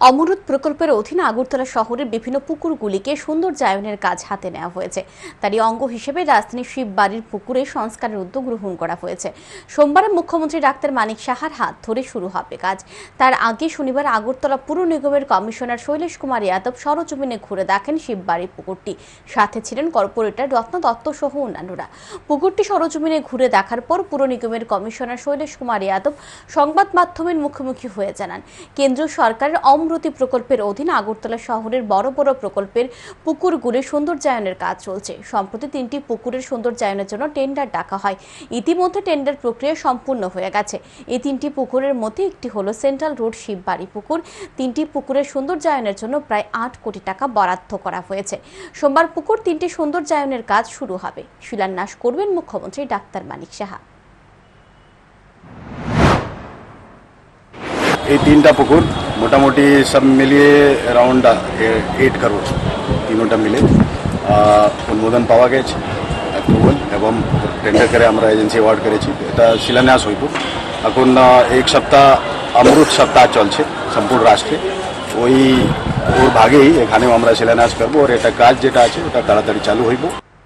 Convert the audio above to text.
অমরুদ প্রকল্পের অধীনে আগরতলা শহরের বিভিন্ন পুকুরগুলিকে সৌন্দর্যায়নের কাজ হাতে নেওয়া হয়েছে। তারই অঙ্গ হিসেবে রাজধানীর শিববাড়ির পুকুরে সংস্কারের উদ্যোগ গ্রহণ করা হয়েছে। সোমবার মুখ্যমন্ত্রী ডাক্তার মানিক সাহার হাত ধরে শুরু হবে কাজ। তার আগে শনিবার আগরতলা পুর নিগমের কমিশনার শৈলেশ কুমার যাদব সরজমিনে ঘুরে দেখেন শিববাড়ির পুকুরটি। সাথে ছিলেন কর্পোরেটর রত্ন দত্ত সহ অন্যান্যরা। পুকুরটি সরজমিনে ঘুরে দেখার পর পুর নিগমের কমিশনার শৈলেশ কুমার যাদব সংবাদ মাধ্যমের মুখোমুখি হয়ে জানান কেন্দ্র সরকারের অমৃতি প্রকল্পের অধীনে আগরতলা শহরের বড় বড় প্রকল্পের পুকুরগুলির সৌন্দর্যায়নের কাজ চলছে। সম্প্রতি তিনটি পুকুরের সৌন্দর্যায়নের জন্য টেন্ডার ডাকা হয়। ইতিমধ্যে টেন্ডার প্রক্রিয়া সম্পূর্ণ হয়ে গেছে। এই তিনটি পুকুরের মধ্যে একটি হলো সেন্ট্রাল রোড শিববাড়ি পুকুর। তিনটি পুকুরের সৌন্দর্যায়নের জন্য প্রায় আট কোটি টাকা বরাদ্দ করা হয়েছে। সোমবার পুকুর তিনটি সৌন্দর্যায়নের কাজ শুরু হবে। শিলান্যাস করবেন মুখ্যমন্ত্রী ডাক্তার মানিক সাহা। এই তিনটা পুকুর মোটামুটি সব মিলিয়ে অ্যারাউন্ড এইট করোড় তিনোটা মিলে অনুমোদন পাওয়া গেছে অ্যাপ্রুভাল এবং টেন্ডার করে আমরা এজেন্সি অ্যাওয়ার্ড করেছি এটা শিলান্যাস হইব এখন এক সপ্তাহ অমৃত সপ্তাহ চলছে সম্পূর্ণ রাষ্ট্রে ওই ওর ভাগেই এখানেও আমরা শিলান্যাস করব আর এটা কাজ যেটা আছে ওটা তাড়াতাড়ি চালু হইব